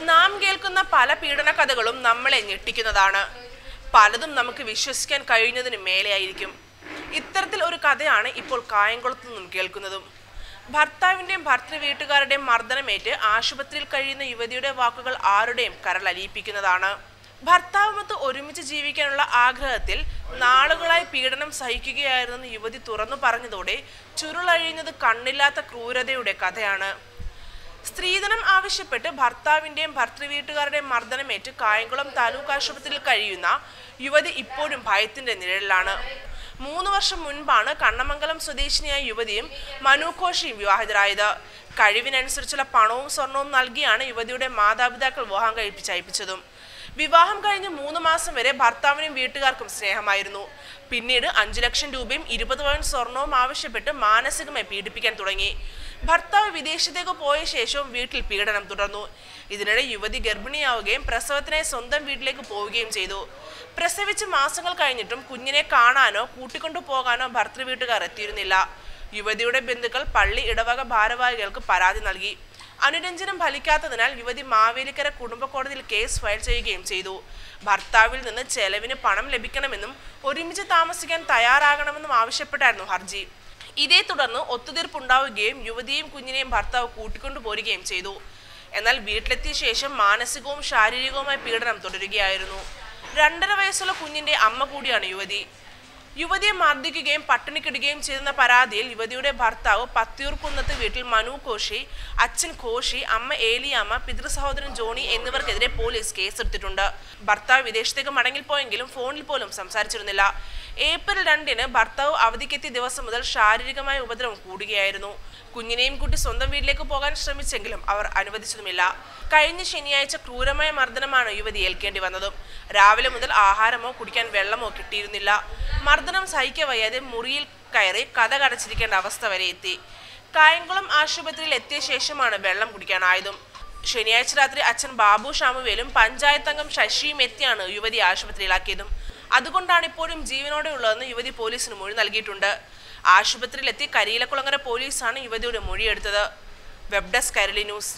നാം കേൾക്കുന്ന പല പീഡന കഥകളും നമ്മളെ ഞെട്ടിക്കുന്നതാണ്. പലതും നമുക്ക് വിശ്വസിക്കാൻ കഴിയുന്നതിന് മേലെയായിരിക്കും. ഇത്തരത്തിൽ ഒരു കഥയാണ് ഇപ്പോൾ കായംകുളത്ത് നിന്നും കേൾക്കുന്നതും. ഭർത്താവിന്റെയും ഭർത്തൃ വീട്ടുകാരുടെയും മർദ്ദനമേറ്റ് ആശുപത്രിയിൽ കഴിയുന്ന യുവതിയുടെ വാക്കുകൾ ആരുടെയും കരളലിയിപ്പിക്കുന്നതാണ്. ഭർത്താവുമൊത്ത് ഒരുമിച്ച് ജീവിക്കാനുള്ള ആഗ്രഹത്തിൽ നാളുകളായി പീഡനം സഹിക്കുകയായിരുന്നെന്ന് യുവതി തുറന്നു പറഞ്ഞതോടെ ചുരുളഴിയുന്നത് കണ്ണില്ലാത്ത ക്രൂരതയുടെ കഥയാണ്. സ്ത്രീധനം ആവശ്യപ്പെട്ട് ഭർത്താവിന്റെയും ഭർത്തൃവീട്ടുകാരുടെയും മർദ്ദനമേറ്റ് കായംകുളം താലൂക്ക് ആശുപത്രിയിൽ കഴിയുന്ന യുവതി ഇപ്പോഴും ഭയത്തിന്റെ നിഴലിലാണ്. മൂന്ന് വർഷം മുൻപാണ് കണ്ണമംഗലം സ്വദേശിനിയായ യുവതിയും മനു ഘോഷിയും വിവാഹിതരായത്. കഴിവിനനുസരിച്ചുള്ള പണവും സ്വർണവും നൽകിയാണ് യുവതിയുടെ മാതാപിതാക്കൾ വിവാഹം കഴിപ്പിച്ചയപ്പിച്ചതും വിവാഹം കഴിഞ്ഞ് മൂന്ന് മാസം വരെ ഭർത്താവിനും വീട്ടുകാർക്കും സ്നേഹമായിരുന്നു. പിന്നീട് അഞ്ചു ലക്ഷം രൂപയും ഇരുപത് പവൻ സ്വർണവും ആവശ്യപ്പെട്ട് മാനസികമായി പീഡിപ്പിക്കാൻ തുടങ്ങി. ഭർത്താവ് വിദേശത്തേക്ക് പോയ ശേഷവും വീട്ടിൽ പീഡനം തുടർന്നു. ഇതിനിടെ യുവതി ഗർഭിണിയാവുകയും പ്രസവത്തിനായി സ്വന്തം വീട്ടിലേക്ക് പോവുകയും ചെയ്തു. പ്രസവിച്ച് മാസങ്ങൾ കഴിഞ്ഞിട്ടും കുഞ്ഞിനെ കാണാനോ കൂട്ടിക്കൊണ്ടു പോകാനോ ഭർത്തൃ വീട്ടുകാർ എത്തിയിരുന്നില്ല. യുവതിയുടെ ബന്ധുക്കൾ പള്ളി ഇടവക ഭാരവാഹികൾക്ക് പരാതി നൽകി. അനുരഞ്ജനം ഫലിക്കാത്തതിനാൽ യുവതി മാവേലിക്കര കുടുംബ കോടതിയിൽ കേസ് ഫയൽ ചെയ്യുകയും ചെയ്തു. ഭർത്താവിൽ നിന്ന് ചെലവിന് പണം ലഭിക്കണമെന്നും ഒരുമിച്ച് താമസിക്കാൻ തയ്യാറാകണമെന്നും ആവശ്യപ്പെട്ടായിരുന്നു ഹർജി. ഇതേ തുടർന്ന് ഒത്തുതീർപ്പുണ്ടാവുകയും യുവതിയും കുഞ്ഞിനെയും ഭർത്താവ് കൂട്ടിക്കൊണ്ടു പോരുകയും ചെയ്തു. എന്നാൽ വീട്ടിലെത്തിയ ശേഷം മാനസികവും ശാരീരികവുമായ പീഡനം തുടരുകയായിരുന്നു. രണ്ടര വയസ്സുള്ള കുഞ്ഞിന്റെ അമ്മ കൂടിയാണ് യുവതി. യുവതിയെ മർദ്ദിക്കുകയും പട്ടിണിക്കിടുകയും ചെയ്തെന്ന പരാതിയിൽ യുവതിയുടെ ഭർത്താവ് പത്തിയൂർക്കുന്നത്ത് വീട്ടിൽ മനു കോശി അച്ഛൻ കോശി അമ്മ ഏലിയാമ്മ പിതൃ സഹോദരൻ ജോണി എന്നിവർക്കെതിരെ പോലീസ് കേസെടുത്തിട്ടുണ്ട്. ഭർത്താവ് വിദേശത്തേക്ക് മടങ്ങിപ്പോയെങ്കിലും ഫോണിൽ പോലും സംസാരിച്ചിരുന്നില്ല. ഏപ്രിൽ രണ്ടിന് ഭർത്താവ് അവധിക്കെത്തിയ ദിവസം മുതൽ ശാരീരികമായ ഉപദ്രവം കൂടുകയായിരുന്നു. കുഞ്ഞിനെയും കുട്ടി സ്വന്തം വീട്ടിലേക്ക് പോകാൻ ശ്രമിച്ചെങ്കിലും അവർ അനുവദിച്ചതുമില്ല. കഴിഞ്ഞ ശനിയാഴ്ച ക്രൂരമായ മർദ്ദനമാണ് യുവതി ഏൽക്കേണ്ടി വന്നതും. രാവിലെ മുതൽ ആഹാരമോ കുടിക്കാൻ വെള്ളമോ കിട്ടിയിരുന്നില്ല. മർദ്ദനം സഹിക്കവയ്യാതെ മുറിയിൽ കയറി കഥ കടച്ചിരിക്കേണ്ട അവസ്ഥ വരെ എത്തി. കായംകുളം ആശുപത്രിയിൽ എത്തിയ ശേഷമാണ് വെള്ളം കുടിക്കാനായതും ശനിയാഴ്ച രാത്രി അച്ഛൻ ബാബു ഷാമുവേലും പഞ്ചായത്ത് അംഗം ശശിയും എത്തിയാണ് യുവതി ആശുപത്രിയിലാക്കിയതും. അതുകൊണ്ടാണ് ഇപ്പോഴും ജീവനോടെ ഉള്ളതെന്ന് യുവതി പോലീസിന് മൊഴി നൽകിയിട്ടുണ്ട്. ആശുപത്രിയിലെത്തി കരിയിലക്കുളങ്ങര പോലീസാണ് യുവതിയുടെ മൊഴിയെടുത്തത്. Web desk Kairali news.